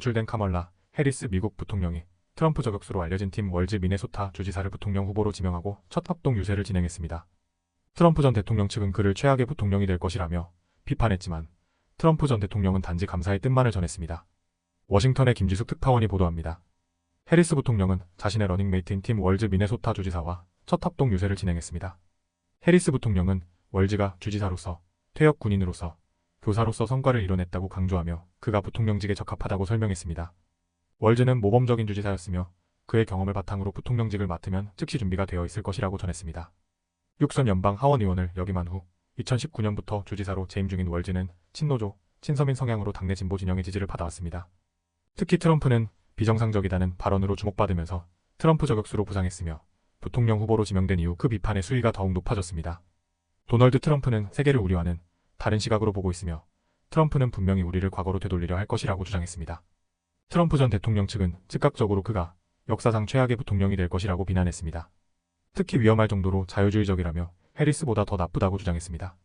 출된 카멀라 해리스 미국 부통령이 트럼프 저격수로 알려진 팀 월즈 미네소타 주지사를 부통령 후보로 지명하고 첫 합동 유세를 진행했습니다. 트럼프 전 대통령 측은 그를 최악의 부통령이 될 것이라며 비판했지만 트럼프 전 대통령은 단지 감사의 뜻만을 전했습니다. 워싱턴의 김지숙 특파원이 보도합니다. 해리스 부통령은 자신의 러닝메이트인 팀 월즈 미네소타 주지사와 첫 합동 유세를 진행했습니다. 해리스 부통령은 월즈가 주지사로서 퇴역 군인으로서 교사로서 성과를 이뤄냈다고 강조하며 그가 부통령직에 적합하다고 설명했습니다. 월즈는 모범적인 주지사였으며 그의 경험을 바탕으로 부통령직을 맡으면 즉시 준비가 되어 있을 것이라고 전했습니다. 육선 연방 하원 의원을 역임한 후 2019년부터 주지사로 재임 중인 월즈는 친노조, 친서민 성향으로 당내 진보 진영의 지지를 받아왔습니다. 특히 트럼프는 비정상적이다는 발언으로 주목받으면서 트럼프 저격수로 부상했으며 부통령 후보로 지명된 이후 그 비판의 수위가 더욱 높아졌습니다. 도널드 트럼프는 세계를 우려하는 다른 시각으로 보고 있으며 트럼프는 분명히 우리를 과거로 되돌리려 할 것이라고 주장했습니다. 트럼프 전 대통령 측은 즉각적으로 그가 역사상 최악의 부통령이 될 것이라고 비난했습니다. 특히 위험할 정도로 자유주의적이라며 해리스보다 더 나쁘다고 주장했습니다.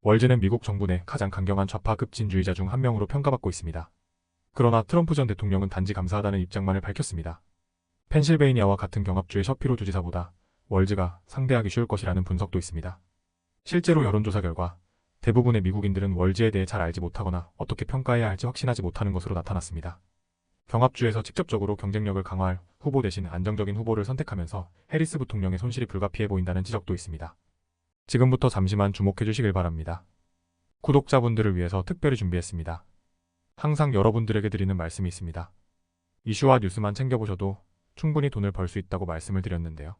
월즈는 미국 정부 내 가장 강경한 좌파 급진주의자 중 한 명으로 평가받고 있습니다. 그러나 트럼프 전 대통령은 단지 감사하다는 입장만을 밝혔습니다. 펜실베이니아와 같은 경합주의 셔피로 주지사보다 월즈가 상대하기 쉬울 것이라는 분석도 있습니다. 실제로 여론조사 결과 대부분의 미국인들은 월즈에 대해 잘 알지 못하거나 어떻게 평가해야 할지 확신하지 못하는 것으로 나타났습니다. 경합주에서 직접적으로 경쟁력을 강화할 후보 대신 안정적인 후보를 선택하면서 해리스 부통령의 손실이 불가피해 보인다는 지적도 있습니다. 지금부터 잠시만 주목해 주시길 바랍니다. 구독자분들을 위해서 특별히 준비했습니다. 항상 여러분들에게 드리는 말씀이 있습니다. 이슈와 뉴스만 챙겨보셔도 충분히 돈을 벌 수 있다고 말씀을 드렸는데요.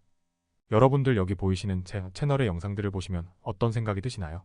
여러분들 여기 보이시는 제 채널의 영상들을 보시면 어떤 생각이 드시나요?